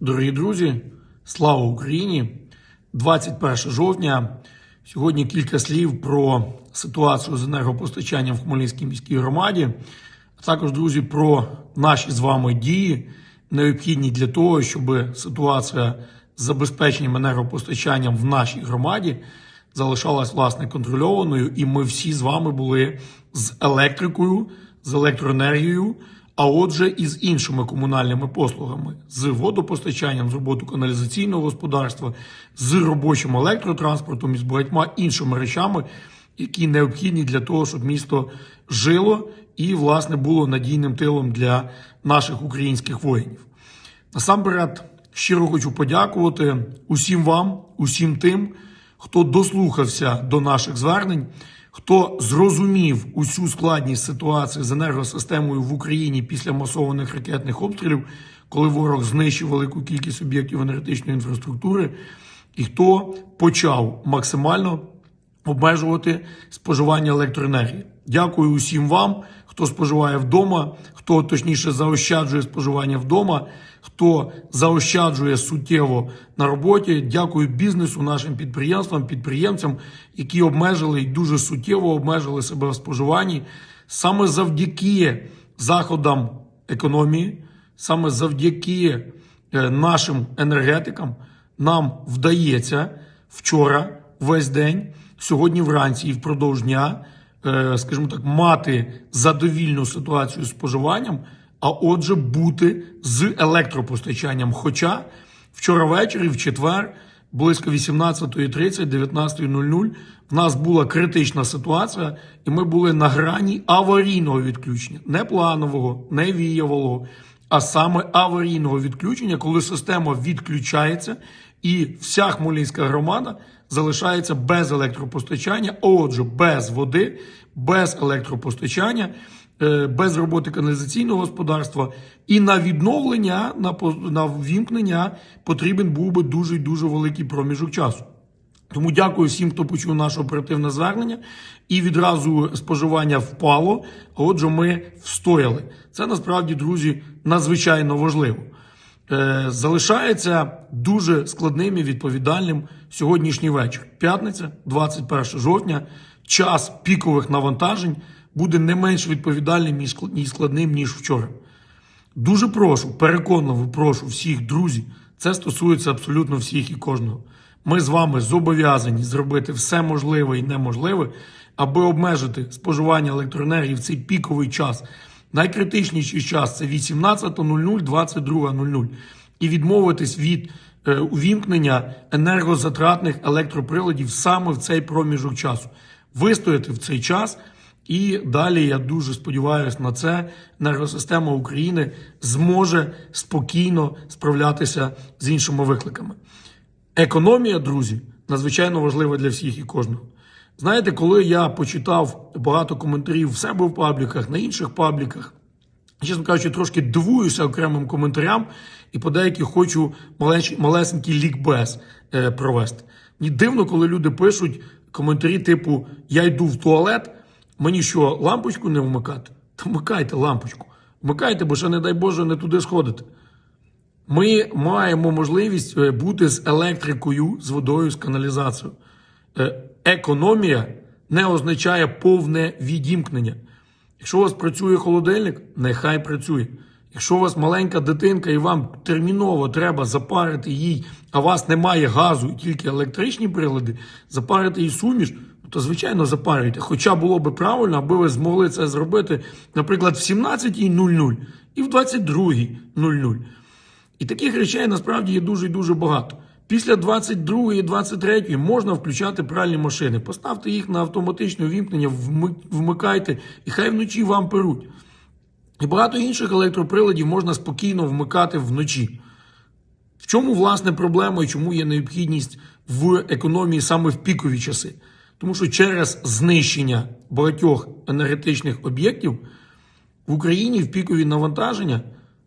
Дорогі друзі, слава Україні! 21 жовтня. Сьогодні кілька слів про ситуацію з енергопостачанням в Хмельницькій міській громаді, а також, друзі, про наші з вами дії, необхідні для того, щоб ситуація з забезпеченням енергопостачанням в нашій громаді залишалась власне контрольованою, і ми всі з вами були з електрикою, з електроенергією. А отже, і з іншими комунальними послугами, з водопостачанням, з роботою каналізаційного господарства, з робочим електротранспортом і з багатьма іншими речами, які необхідні для того, щоб місто жило і, власне, було надійним тилом для наших українських воїнів. Насамперед, щиро хочу подякувати усім вам, усім тим, хто дослухався до наших звернень, хто зрозумів усю складність ситуації з енергосистемою в Україні після масованих ракетних обстрілів, коли ворог знищив велику кількість об'єктів енергетичної інфраструктури, і хто почав максимально обмежувати споживання електроенергії. Дякую усім вам, хто споживає вдома, хто точніше заощаджує споживання вдома, хто заощаджує суттєво на роботі. Дякую бізнесу, нашим підприємствам, підприємцям, які обмежили і дуже суттєво обмежили себе в споживанні саме завдяки заходам економії, саме завдяки е, нашим енергетикам, нам вдається вчора весь день, сьогодні вранці і впродовж дня, скажімо так, мати задовільну ситуацію з споживанням, а отже, бути з електропостачанням. Хоча вчора ввечері, в четвер, близько 18.30, 19.00, в нас була критична ситуація, і ми були на грані аварійного відключення, не планового, не віявого, а саме аварійного відключення, коли система відключається, і вся Хмельницька громада залишається без електропостачання, отже, без води, без електропостачання, е, без роботи каналізаційного господарства. І на відновлення, на на ввімкнення потрібен був би дуже дуже великий проміжок часу. Тому дякую всім, хто почув наше оперативне звернення, і відразу споживання впало. Отже, ми встояли. Це насправді, друзі, надзвичайно важливо. Е, залишається дуже складним і відповідальним сьогоднішній вечір. П'ятниця, 21 жовтня, час пікових навантажень буде не менш відповідальним і склад- і складним, ніж вчора. Дуже прошу, переконливо прошу всіх друзів. Це стосується абсолютно всіх і кожного. Ми з вами зобов'язані зробити все можливе і неможливе, аби обмежити споживання електроенергії в цей піковий час. Найкритичніший час це 18.00, 22.00. І відмовитись від е, увімкнення енергозатратних електроприладів саме в цей проміжок часу. Вистояти в цей час. І далі я дуже сподіваюся на це. Енергосистема України зможе спокійно справлятися з іншими викликами. Економія, друзі, надзвичайно важлива для всіх і кожного. Знаєте, коли я почитав багато коментарів в себе в пабліках, на інших пабліках, чесно кажучи, трошки дивуюся окремим коментарям і по деяких хочу малесенький лікбез е, провести. Мені дивно, коли люди пишуть коментарі типу Я йду в туалет, мені що, лампочку не вмикати? Та вмикайте лампочку. Вмикайте, бо ще, не дай Боже, не туди сходите. Ми маємо можливість е, бути з електрикою, з водою, з каналізацією. Е, Економія не означає повне відімкнення. Якщо у вас працює холодильник, нехай працює. Якщо у вас маленька дитинка і вам терміново треба запарити їй, а у вас немає газу і тільки електричні прилади, запарити їй суміш, ну, то звичайно запарюйте. Хоча було би правильно, аби ви змогли це зробити, наприклад, в 17.00 і в 22.00. І таких речей насправді є дуже і дуже багато. Після 22 і 23 можна включати пральні машини. Поставте їх на автоматичне увімкнення, вмикайте, і хай вночі вам перуть. І багато інших електроприладів можна спокійно вмикати вночі. В чому власне проблема і чому є необхідність в економії саме в пікові часи? Тому що через знищення багатьох енергетичних об'єктів в Україні в пікові навантаження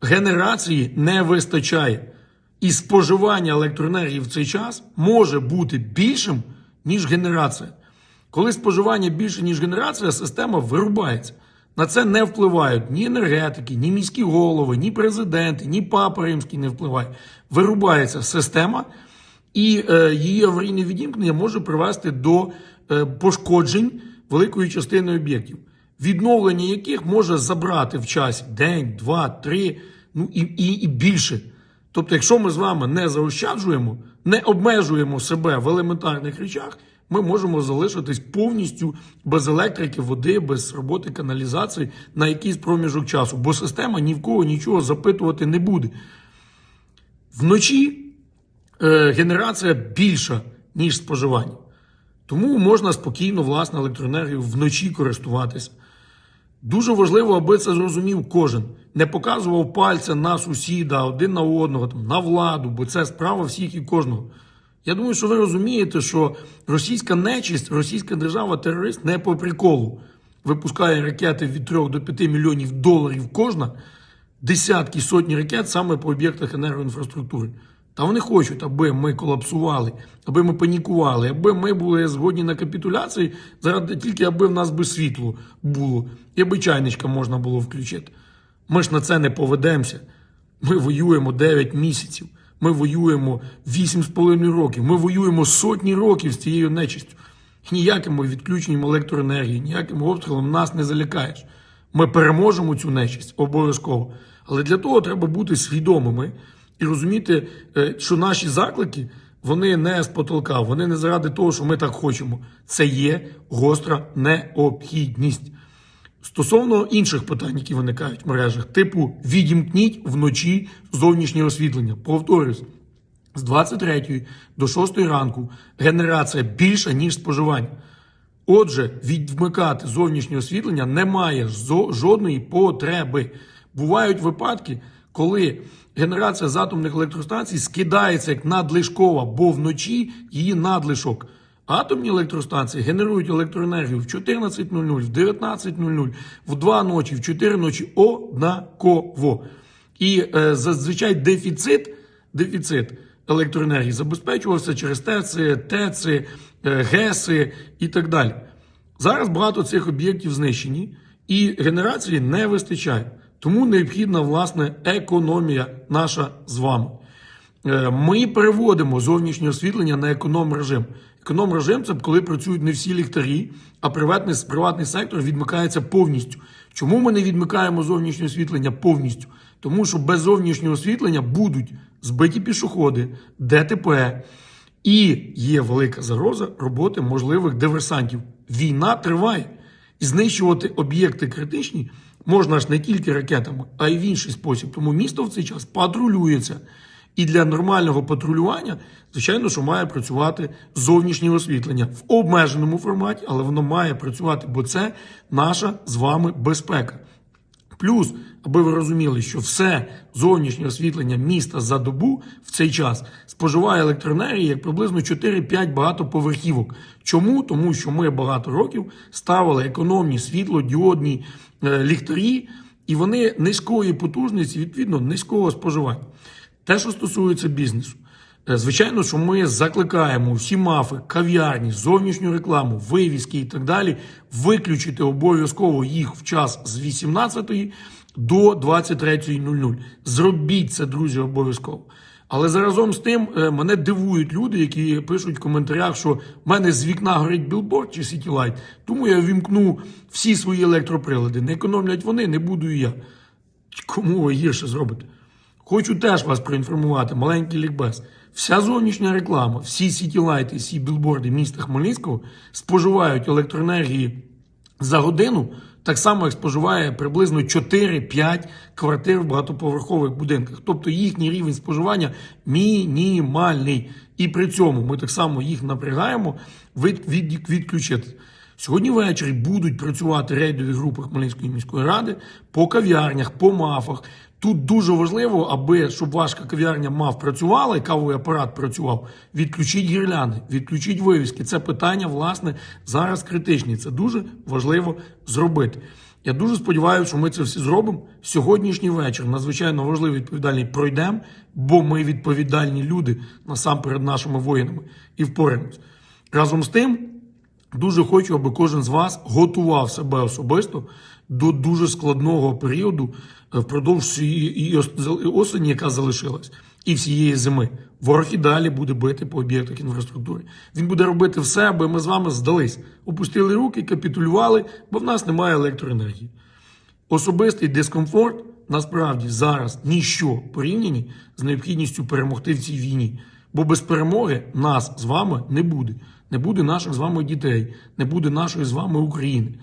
генерації не вистачає. І споживання електроенергії в цей час може бути більшим, ніж генерація. Коли споживання більше, ніж генерація, система вирубається. На це не впливають ні енергетики, ні міські голови, ні президенти, ні папа римський не впливає. Вирубається система, і е, її аварійне відімкнення може привести до е, пошкоджень великої частини об'єктів, відновлення яких може забрати в часі день, два, три, ну і, і, і більше. Тобто, якщо ми з вами не заощаджуємо, не обмежуємо себе в елементарних речах, ми можемо залишитись повністю без електрики, води, без роботи каналізації на якийсь проміжок часу, бо система ні в кого нічого запитувати не буде. Вночі е, генерація більша, ніж споживання. Тому можна спокійно власне електроенергію вночі користуватися. Дуже важливо, аби це зрозумів кожен. Не показував пальця на сусіда, один на одного, там, на владу, бо це справа всіх і кожного. Я думаю, що ви розумієте, що російська нечисть, російська держава терорист не по приколу випускає ракети від 3 до 5 мільйонів доларів кожна, десятки сотні ракет саме по об'єктах енергоінфраструктури. Та вони хочуть, аби ми колапсували, аби ми панікували, аби ми були згодні на капітуляції, заради тільки аби в нас би світло було, і аби чайничка можна було включити. Ми ж на це не поведемося. Ми воюємо 9 місяців. Ми воюємо 8,5 років. Ми воюємо сотні років з цією нечистю. Ніяким відключенням електроенергії, ніяким обстрілом нас не залякаєш. Ми переможемо цю нечисть обов'язково. Але для того треба бути свідомими і розуміти, е, що наші заклики вони не з потолка, вони не заради того, що ми так хочемо. Це є гостра необхідність. Стосовно інших питань, які виникають в мережах, типу відімкніть вночі зовнішнє освітлення. Повторюсь, з 23 до 6 ранку генерація більша, ніж споживання. Отже, відмикати зовнішнє освітлення немає жодної потреби. Бувають випадки, коли генерація з атомних електростанцій скидається як надлишкова, бо вночі її надлишок. Атомні електростанції генерують електроенергію в 14.00, в 19.00, в 2 ночі, в 4 ночі однаково. І е, зазвичай дефіцит, дефіцит електроенергії забезпечувався через ТЕЦи, ТЕЦи, е, ГЕСи і так далі. Зараз багато цих об'єктів знищені, і генерації не вистачає. Тому необхідна власне економія наша з вами. Е, Ми переводимо зовнішнє освітлення на економ режим. Економ режим це коли працюють не всі ліхтарі, а приватний, приватний сектор відмикається повністю. Чому ми не відмикаємо зовнішнє освітлення повністю? Тому що без зовнішнього освітлення будуть збиті пішоходи, ДТП, і є велика загроза роботи можливих диверсантів. Війна триває. І знищувати об'єкти критичні можна ж не тільки ракетами, а й в інший спосіб. Тому місто в цей час патрулюється. І для нормального патрулювання, звичайно, що має працювати зовнішнє освітлення в обмеженому форматі, але воно має працювати, бо це наша з вами безпека. Плюс, аби ви розуміли, що все зовнішнє освітлення міста за добу в цей час споживає електроенергії як приблизно 4-5 багатоповерхівок. Чому? Тому що ми багато років ставили економні світлодіодні е, ліхтарі, і вони низької потужності, відповідно, низького споживання. Те, що стосується бізнесу, звичайно, що ми закликаємо всі мафи, кав'ярні, зовнішню рекламу, вивіски і так далі виключити обов'язково їх в час з 18 до 23.00. Зробіть це, друзі, обов'язково. Але заразом з тим е, мене дивують люди, які пишуть в коментарях, що в мене з вікна горить білборд чи сітілайт, тому я вімкну всі свої електроприлади. Не економлять вони, не буду і я. Кому ви гірше зробите? Хочу теж вас проінформувати, маленький лікбез. Вся зовнішня реклама, всі сітілайти, всі білборди міста Хмельницького споживають електроенергії за годину, так само, як споживає приблизно 4-5 квартир в багатоповерхових будинках. Тобто їхній рівень споживання мінімальний. І при цьому ми так само їх напрягаємо від, від, відключити. Сьогодні ввечері будуть працювати рейдові групи Хмельницької міської ради по кав'ярнях, по мафах. Тут дуже важливо, аби щоб ваша кав'ярня мав працювала і кавовий апарат працював. Відключіть гірлянди, відключіть вивіски. Це питання, власне, зараз критичні. Це дуже важливо зробити. Я дуже сподіваюся, що ми це всі зробимо. Сьогоднішній вечір надзвичайно важливий відповідальний пройдемо, бо ми відповідальні люди насамперед нашими воїнами і впораємось. Разом з тим. Дуже хочу, аби кожен з вас готував себе особисто до дуже складного періоду е, впродовж всієї і осені, яка залишилась, і всієї зими. Ворог і далі буде бити по об'єктах інфраструктури. Він буде робити все, аби ми з вами здались, опустили руки, капітулювали, бо в нас немає електроенергії. Особистий дискомфорт насправді зараз ніщо порівняні з необхідністю перемогти в цій війні. Бо без перемоги нас з вами не буде. Не буде наших з вами дітей, не буде нашої з вами України.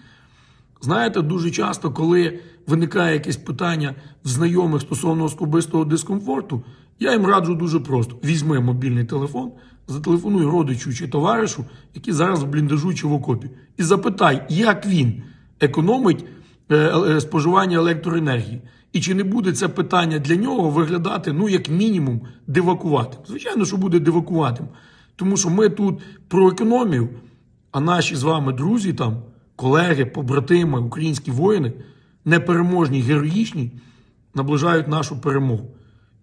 Знаєте, дуже часто, коли виникає якесь питання в знайомих стосовно особистого дискомфорту, я їм раджу дуже просто: візьми мобільний телефон, зателефонуй родичу чи товаришу, який зараз в бліндажу чи в окопі, і запитай, як він економить е, е, споживання електроенергії. І чи не буде це питання для нього виглядати, ну, як мінімум, дивакуватим? Звичайно, що буде дивакуватим. Тому що ми тут про економію, а наші з вами друзі, там, колеги, побратими, українські воїни, непереможні, героїчні, наближають нашу перемогу.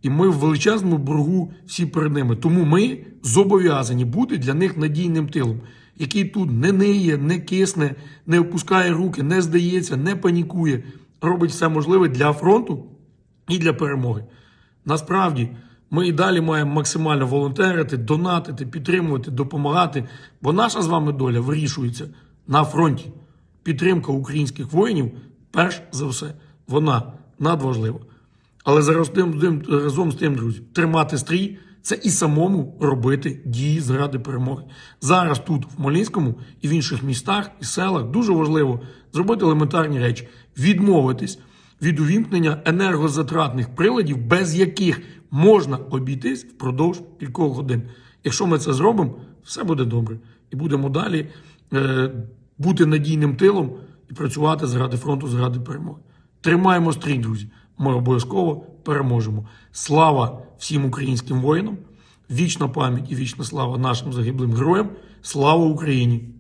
І ми в величезному боргу всі перед ними. Тому ми зобов'язані бути для них надійним тилом, який тут не ниє, не кисне, не опускає руки, не здається, не панікує, робить все можливе для фронту і для перемоги. Насправді, ми і далі маємо максимально волонтерити, донатити, підтримувати, допомагати, бо наша з вами доля вирішується на фронті. Підтримка українських воїнів, перш за все, вона надважлива. Але зараз тим, разом з тим, друзі, тримати стрій це і самому робити дії заради перемоги. Зараз тут, в Хмельницькому і в інших містах і селах, дуже важливо зробити елементарні речі: відмовитись від увімкнення енергозатратних приладів, без яких можна обійтись впродовж кількох годин. Якщо ми це зробимо, все буде добре. І будемо далі е, бути надійним тилом і працювати заради фронту, заради перемоги. Тримаємо стрій, друзі. Ми обов'язково переможемо. Слава всім українським воїнам! Вічна пам'ять і вічна слава нашим загиблим героям! Слава Україні!